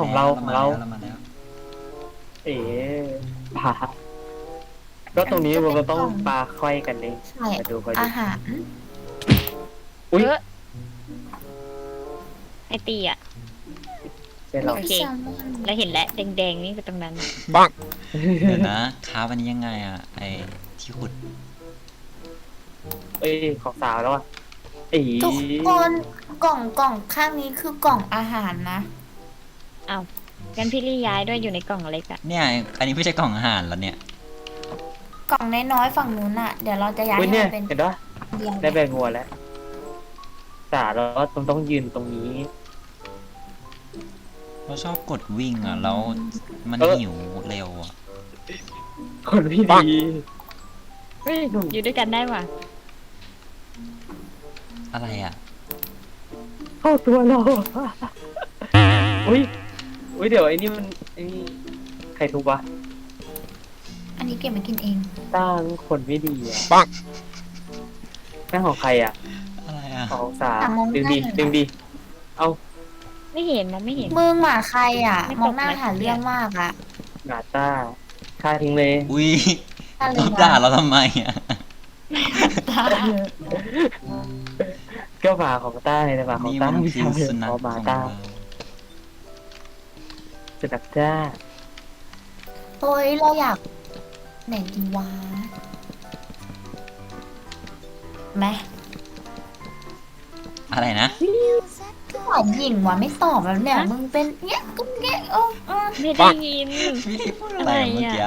ของเราของเราเรามาแล้วเอ๋ปลาก็ตรงนี้มันก็ต้องปลาค่อยกันเองใช่มาดูมาดูอาหารอุ้ยเออไอตีอะใช่เราโอเค แซลมอนแล้วเห็นแล้วแดงๆนี่คือตรงนั้น เดี๋ยวนะค้าวันนี้ยังไงอะ ไอที่ขุดเอ้ยของสาวแล้วอะเอ๋ทุกคนกล่องกล่องข้างนี้คือกล่องอาหารนะ งั้นพี่ลี่ย้ายด้วยอยู่ในกล่องเล็กอะเนี่ย อันนี้ไม่ใช่กล่องอาหารแล้วเนี่ย กล่องน้อยๆฝั่งนู้นอะเดี๋ยวเราจะย้ายอุ้ยให้เนี่ยมันเป็นเห็นปะเดียวได้ใบบัวแล้วสาแล้วก็ต้องต้องยืนตรงนี้ เราชอบกดวิ่งอะ แล้วมันเออ หิวเร็วอะ คนพี่ดี เฮ้ยอยู่ด้วยกันได้ว่ะอะไรอะ เข้าตัวเรา อุ้ย อุ้ยเดี๋ยวไอ้นี่มันไอ้นี่ใครทุบวะอันนี้เก็บมากินเอง ตั้งคนไม่ดีอะปัง นั่นของใครอะอะไรอะของสาอะมองดึงดีได้เลยนะดึงดีเอาไม่เห็นนะไม่เห็น มึงหมาใครอะไม่มตอกงหน้าไม่หาเรื่องมากอะหนาต้าฆ่าทิ้งเลย อุ้ยอะไรต้องวะด่าเราทำไมอะก็หมาของต้าเลยนะหมาของนี่ต้ามันไม่คือใช่สุนัขขขอองหมาเราต้า สุนัขต้าเฮ้ยเราอยากไหนดีวะแม่อะไรนะฝ่ายหญิงวะไม่ตอบแล้วเนี่ยมึงเป็นเงี้ยกุ๊กเงี้ยโอ้เออไม่ได้ยิน พี่ลิพูดอะไรอะเมื่อกี้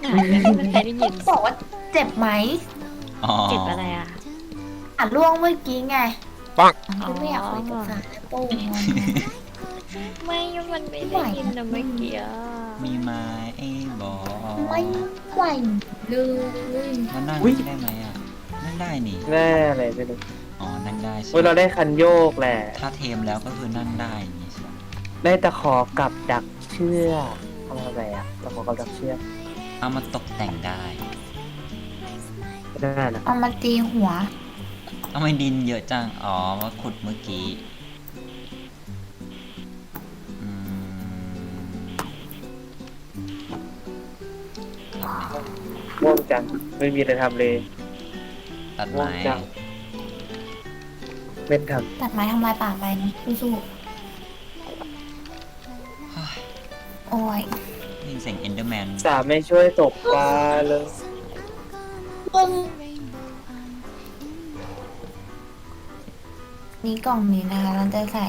ไหนไม่มีใครได้ยินบอกว่าเจ็บไหมอ๋อ เจ็บอะไรอะ อะล่วงเมื่อกี้ไงอ๋อกูไม่อยากคุยกับสารแล้วโป้งงอน ไม่มันไม่ได้ยินนะเมื่อกี้อะมีไม้ไอ้บอกไม่ไหวเลยมันนั่งได้ไหมอะนั่งได้นี่แน่อะไรไม่รู้อ๋อนั่งได้ใช่เว้ยเราได้คันโยกแหละ ถ้าเทมแล้วก็คือนั่งได้อย่างงี้ใช่ไหมได้ตะขอกับดักเชือกเอามาอะไรอะตะขอกับดักเชือกเอามาตกแต่งได้ได้นะเอามาตีหัว เอาไมดินเยอะจังอ๋อว่าขุดเมื่อกี้ ง่วงจังไม่มีอะไรทำเลยตัดง่วไม้งจังเป็นทตัดไม้ทำลายป่าไปนะสู้เฮ้ยๆโอ้ยได้ยินเสียงเอนเดอร์แมนำสามไม่ช่วยตกปลาเลยมึงนี่กล่องนี้นะคะเราจะใส่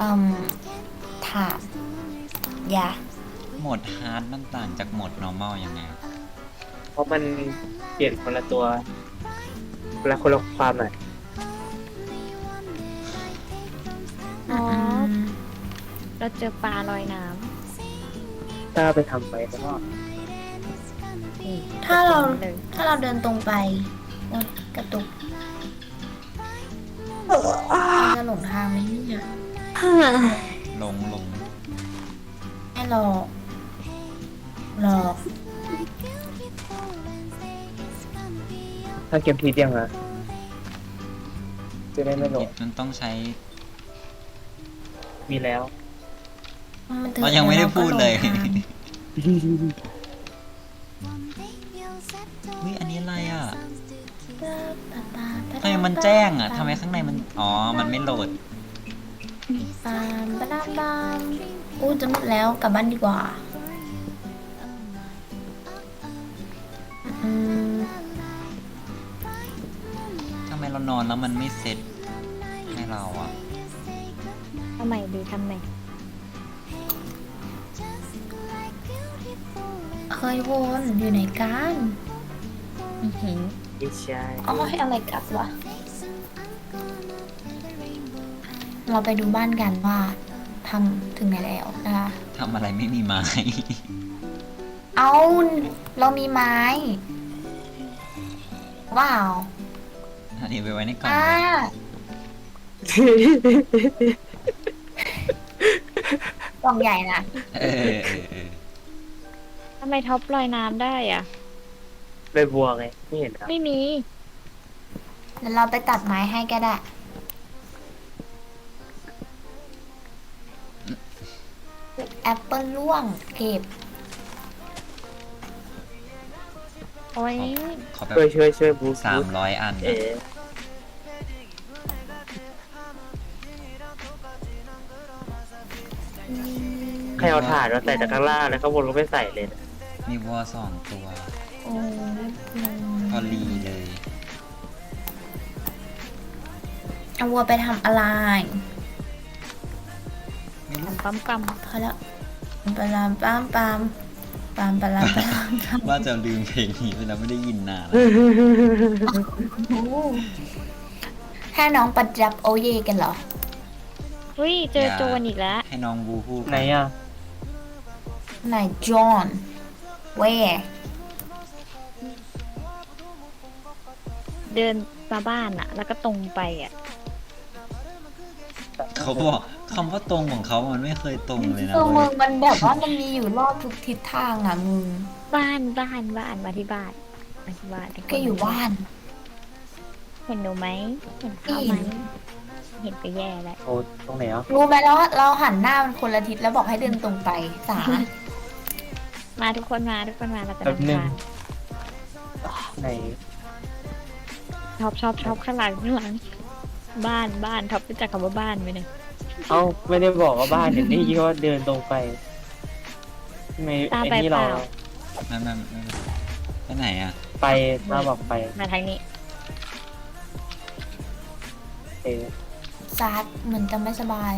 อืมถาดยาโหมดฮาร์ดมันต่างจากโหมด normal ยังไงเพราะมันเปลี่ยนคนละตัวคนละคนละความอะอ๋อมเราเจอปลาลอยน้ถ้าไปทำไปแล้วก็ำนี่ถ้าเราเลยถ้าเราเดินตรงไปแล้วกระตุกเราจะหลงทางไหมเนี่ยลงลงให้หลอก หลอกถ้าเกมทีเดียวอะจะได้ไม่หลงมันต้องใช้ มีแล้วมันถึเรายังไม่ได้พูดเลยราก็หงทางเฮ้ยอันนี้อะไรอะทำไมมันแจ้งอะทำไมข้างในมัน อ๋อ มันไม่โหลด ปามปะดามบามอู้จะมืดแล้วกลับบ้านดีกว่า เรานอนแล้วมันไม่เซ็ตให้เราอะทำไมดีทำไมเคยวนอยู่ไหนกันอื้อหือไม่ใช่อ๋อให้อะไรกัดวะ เราไปดูบ้านกันว่าทำถึงไหนแล้วนะคะ ทำอะไรไม่มีไม้ เอาเรามีไม้ว้าว อันนี้ไปไว้ในกล่องอ่าเลยกล่องใหญ่นะเออเออเออทำไมท็อปลอยน้ำได้อะใบบัวไงไม่เห็นเหรอไม่มี เดี๋ยวเราไปตัดไม้ให้ก็ได้ แอปเปิลร่วงเก็บโอ้ยขอแบช่วยบช่วยช่วยบูสสาบูมสร้อยอัน เอ๋ รเอาถ่านมาใส่จากข้างล่างแล้วข้างบนก็ไม่ใส่เลยนะมีวัวสองตัวโอ้ยพอลีเลยเอาวัวไปทำอะไรไม่รู้ปั๊มปั๊มพอแล้วปลามปามปามปามปลามปลามปามว่าจะลืมเพลงนี้ไปแล้วไม่ได้ยินนานแล้วถ้าน้องประดับโอเยกันเหรอเฮ้ยเจอโจรอีกแล้ว ให้น้องบูฮู้ไหนอะ ไหนจอห์นเวเดินมาบ้านอะแล้วก็ตรงไปอะเขาบอกคำว่าตรงของเขามันไม่เคยตรงเลยนะตัวมึเว้งยมันแบบว่ามันมีอยู่รอบทุกทิศทางอะมึงบ้านบ้านบ้านมาที่บ้านมาที่บ้านทุคนก็อยู่บ้าน เห็นหนูไหมเห็นเขาไหมเห็นก็แย่แล้วโอ้ตรงไหนอะรู้ไหมแล้วเราหันหน้ามันคนละทิศแล้วบอกให้เดินตรงไปสา มาทุกคนมาทุกคนมาเราจะแป๊บหนึ่งทำการไหนชอบชอบชอบข้างหลังข้างหลัง บ้านบ้านท็อปรู้จักคำว่าบ้านไหมเนี่ยเอ้าไม่ได้บอกว่าบ้านเดี๋ยวนี้ยี่ว่าเดินตรงไปทำไมตามไอ้ไปนี่เปเราล่าไม่ไม่ไม่ไม่ไปไหนอะไปมาบอกไปมาทางนี้ เออซาดเหมือนจะไม่สบาย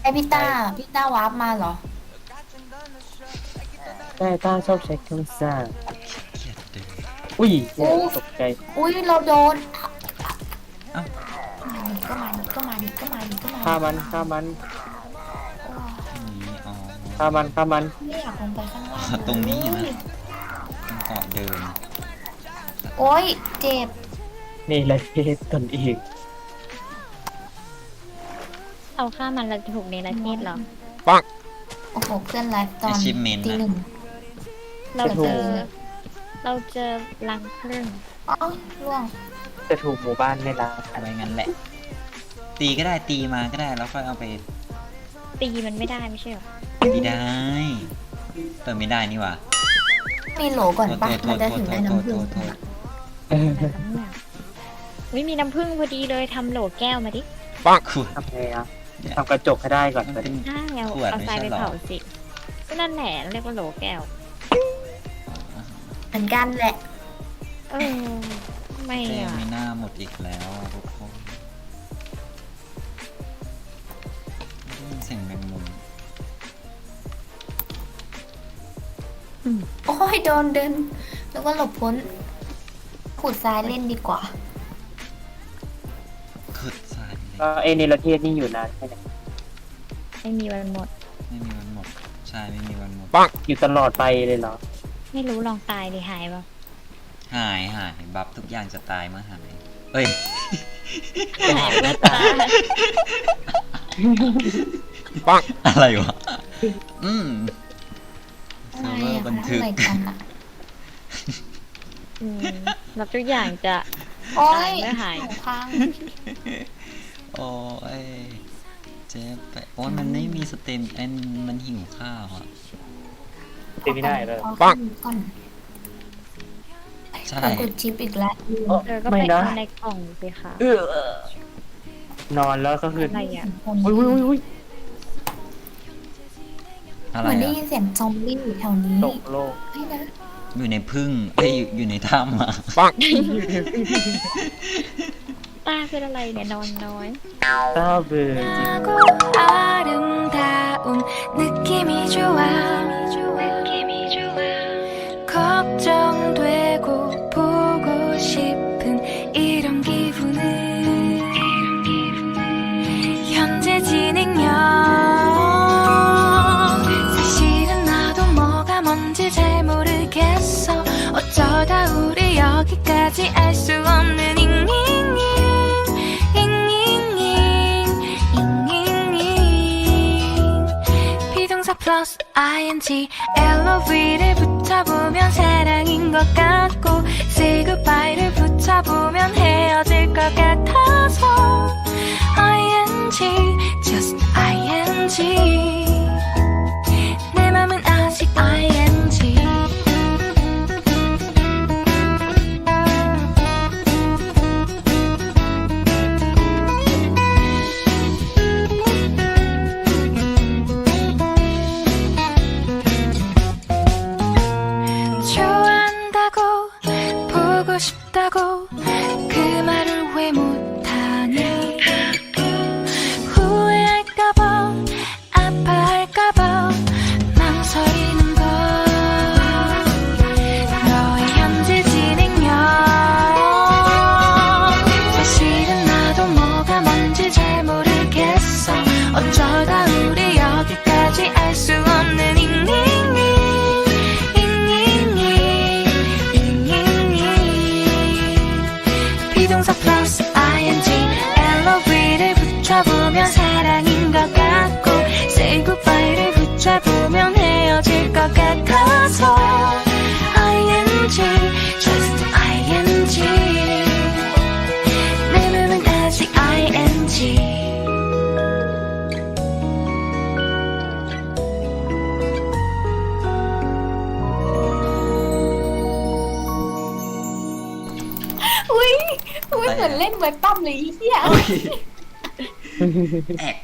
ไอพี่ต้าพี่ต้าวาร์ปมาเหรอ ได้ต้าชอบใช้เครื่องสร้างเกลียดเดินอุ้ยโอ้ตกใจอุ้ยเราโดนเอ้ามาดิก็มาดิก็มาดิก็มาดิก็มาดิฆ่ามันฆ่ามันที่นี้อ๋อฆ่ามันฆ่ามันไม่อยากลงไปข้างล่างอ๋อตรงนี้นะอุ้ยต้องเกาะเดินโอ้ยเจ็บนี่แหละเทศตนเองเอาฆ่ามันเราจะถูกในประเทศเหรอ โอ้โหเพื่อนไลฟ์ตอน Achievement ตีนะหนึ่ง เราเจอ เราเจอรังผึ้งอ๋อล่วง จะถูกหมู่บ้านไม่รักไว้งั้นแหละ ตีก็ได้ตีมาก็ได้แล้วค่อยเอาไปตีมันไม่ได้ไม่ใช่เหรอไม่ได้เปิดไม่ได้นี่หว่ามีโหลก่อนปะโทมันษจะโทถึษงโทได้ษโทษน้ำผึ้โทงษโทษอะไรครับเนี่ยวิมีน้ำผึ้งพอดีเลยทำโหลแก้วมาดิขวดทำไงอะ ทำกระจกให้ได้ก่อนมันไปเป็นใช่เอาขวดเอาไม่ทรายใช่ไปหรอ เผาสิก็นั่นแหละเรียกว่าโหลแก้ว เหมือนกันแหละ เออไม่เจอะไม่น่าหมดอีกแล้วอะทุกคนได้ยินเสียงแมงมุมโอ้ยโดนเดิน แล้วก็หลบพ้น ขุดทรายเล่นดีกว่า ก็เอเนรเทศนี่อยู่นานแค่ไหนไม่มีวันหมด ไม่มีวันหมด ใช่ ไม่มีวันหมด อยู่ตลอดไปเลยเหรอ ไม่รู้ลองตายดิหายเปล่าหายหายบัฟทุกอย่างจะตายเมื่อหาย เอ้ย หายเมื่อตายอะไรวะ อืมเซิอะไรร์ฟเวออะร์บันทึก อะไรกันอะอืมแล้วทุกอย่างจะโอ้ยตายไม่หาย พัง โอ้ยเจ็บไปโอ้ยมันไม่มีสเต็มเอ็นมันหิวข้าวอะเต็มไม่ได้เลย ปังก่อนใช่เรากดชิปอีกแล้วเธอก็ไม่ไปนะ เอาในกล่องสิคะเออนอนแล้วก็คืออะไรอะอุ้ยอุ้ยอุ้ยอุ้ยอะเหไรมือนได้อะยินเสียงซอมบี้อยู่แถวนี้ตกโลกเฮ้ยนะอยู่ในพึ่งเอ้ยอยู่อยู่ในถ้ำอะ ตาเป็นอะไรเนี่ยนอนน้อย ตาเบื่อจริง 아름다운 느낌이 좋아 느낌이 좋아 걱정되고 보고 싶은 이런 기분은 현재 진행형 사실은 나도 뭐가 뭔지 잘 모르겠어 어쩌다 우리 여기까지 알 수 없는 ing LOV를 붙여보면 사랑인 것 같고 say goodbye 를 붙여보면 헤어질 것 같아서 ing just ing 보면 사랑인 것 같고 Say goodbye를 붙잡으면 헤어질 것 같아서 ING just ING 내 맘은 아직 ING Ui, ui, mình lên về tâm lý chứ à? แอก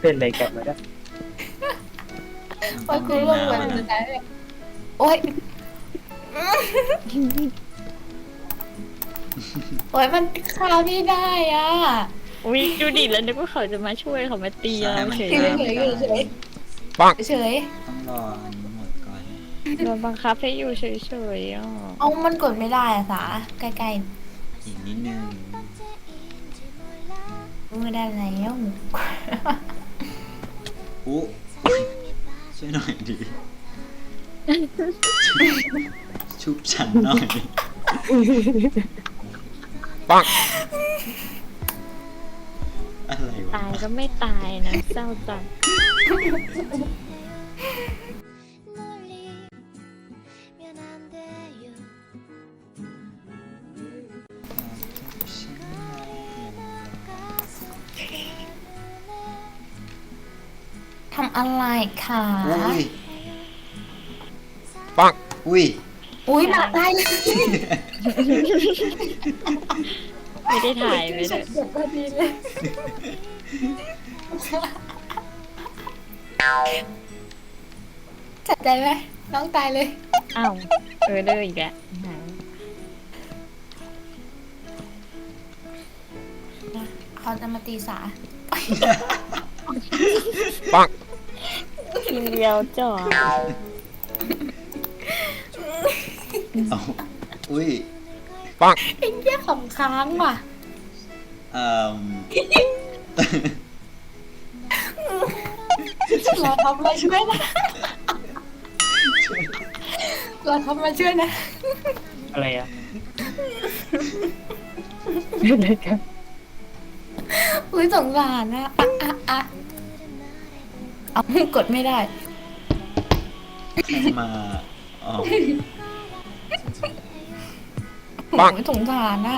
เป็นอะไรกันมาได้โอ้ยกูร่วงเหมือนสุดท้ายเลยโอ้ยโอ้ยมันข้าวที่ได้อะอุ้ยดูดิแล้วนึกว่าเขาจะมาช่วยเขามาตีเราเฉยเฉยเลยเฉยเฉยปังเฉยต้องรออันนี้หมดก่อน โดนบังคับให้อยู่เฉยๆอะเอามันกดไม่ได้อะสาใกล้ อีกนิดนึงๆไม่ได้แล้วอุ๊ช่วยหน่อยดิ ชุบฉันหน่อย ปังอะไรวะ ตายก็ไม่ตายนะเศร้าจัง อะไรคะอุ้ยปังอุ้ยอุ้ยหนักได้เลยไม่ได้ถ่ายไม่ได้เจ็บพอดีเลยจัดใจไหมน้องตายเลยอ้าวเออเลยอีกแล้วหายเขาจะมาตีสาปัง ทีเดียวจ่อเอาอุ้ยปังไอ้เหี้ยขำค้างว่ะเอ่อเราทำอะไรช่วยนะเราทำอะไรช่วยนะ อะไรอะเป็นอะไรกันอุ้ยสงสารนะอะอะอะ เอากดไม่ได้ มาอ๋อปัง โอ้ยสงสารนะ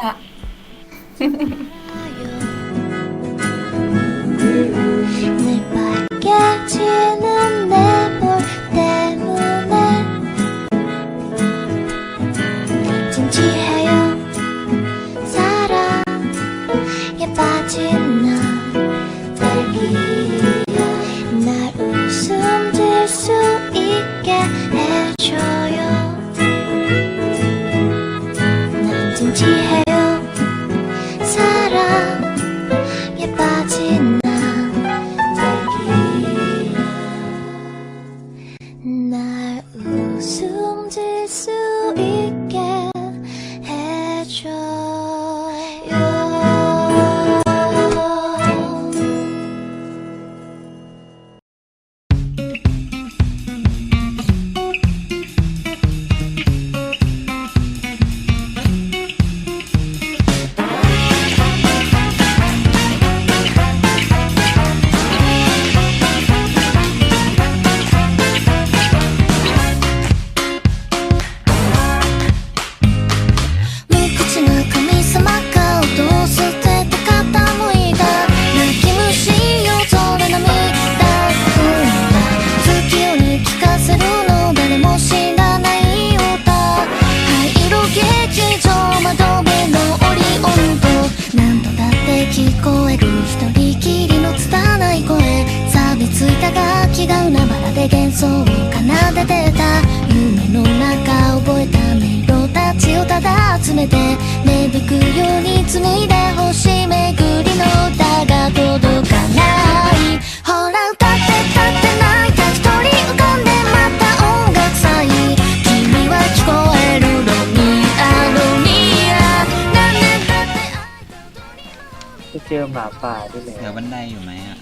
จอหมาป่าที่ไหนเหลือบันไดอยู่ไหมอะ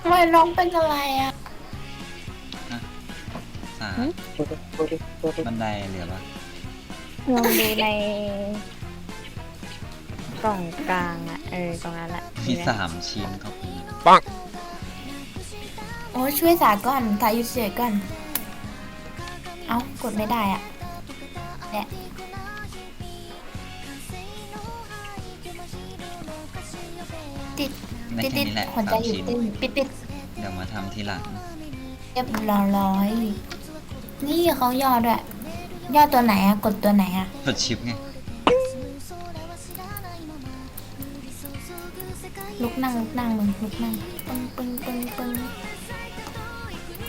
ทำไมน้องเป็นอะไรอะสามช่วยด้วยช่วยด้วยช่วยด้วยบันไดเหลือปะลองดูใน กล่องกลางอะเออ ตรงนั้นแหละมีไหสามชิ้นครับคุณโอ้ช่วยสาก่อนสาอยู่เฉยก่อน เอ้ากดไม่ได้อะแหละ ได้ติดแค่ติดนี้แหละหัวใจสามอยู่ชิ้นเต้นปิดปิดเดี๋ยวมาทำทีหลังเรียบร้อยนี่เขาย่อด้วยย่อตัวไหนอะกดตัวไหนอะกดชิปไงลุกนั่งลุกนั่งมึงลุกนั่งปึ้งปึ้งปึ้งปึ้ง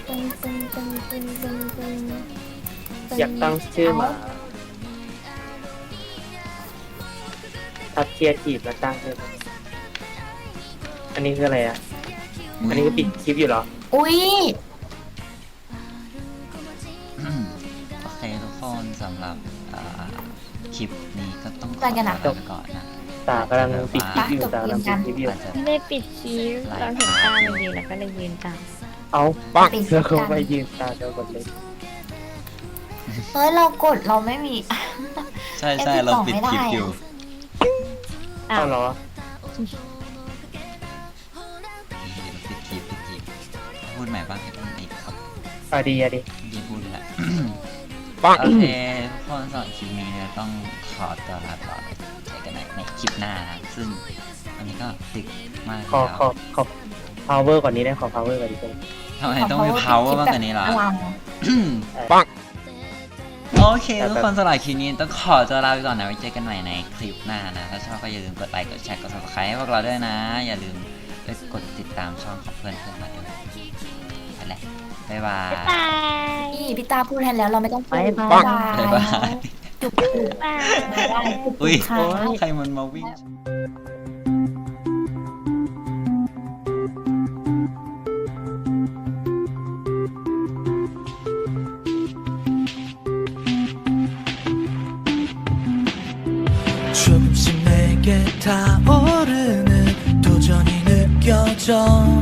ปึ้งปึ้งปึ้งปึ้งปึ้งปึ้งปึ้งอยากตั้งชื่อหมาทัดเทียทีบแล้วตั้งได้ไหม อันนี้คืออะไรอะ อันนี้ก็ปิดคลิปอยู่เหรอ อุ้ยอืมโอเคทุกคนสำหรับอ่าคลิปนี้ก็ต้องขอไปกันนะตัวไปก่อนนะตากำลังปิดคลิปอยู่ตากำลังปิดคลิปอยู่อาจจะไม่ได้ปิดคิ้วเราเห็นตามันยืนแล้วก็เลยยืนตามเอาปิดเธอเขากันไปยืนตาเดียวกันเลยเฮ้ยเรากดเราไม่มี ใช่ใช่เอ๊ะเราปิดติดต่อคลิปไม่ได้อยู่อ้าเอาวเหรอ พูดใหม่บ้างให้พูดอีกครับเอาดีอะดีดีพูดแหละโอเคทุกคนสำหรับคลิปนี้เนี่ยต้องขอตัวลาไปก่อนเจอกันในในคลิปหน้านะซึ่งวันนี้ก็ดึกมากขอแล้วขอขอ power ก่อนนี้ได้ขอ power ก่อนดีกว่าทำไมต้องมี power บ้างกันนี้ล่ะอลัง โอเคทุกคนสำหรับคลิปนี้ต้องขอตัวลาไปก่อนนะไว้เจอกันใหม่ในคลิปหน้านะ ถ้าชอบก็อย่าลืมกดไลค์กดแชร์กด subscribe ให้พวกเราด้วยนะ อย่าลืมไปกดติดตามช่องของเพื่อนเพื่อนๆมาด้วย ไปแล้วบ๊ายบาย บาย นี่พี่ตาพูดให้แล้วเราไม่ต้องพูด บ๊ายบาย บ๊ายบา บ๊าย ย บาย จุบจุบ บาย บ๊ายบายจุบ อุ้ย ค่ะ ใครมันมาวิ่ง 조금씩 내게 타오르는 도전이 느껴져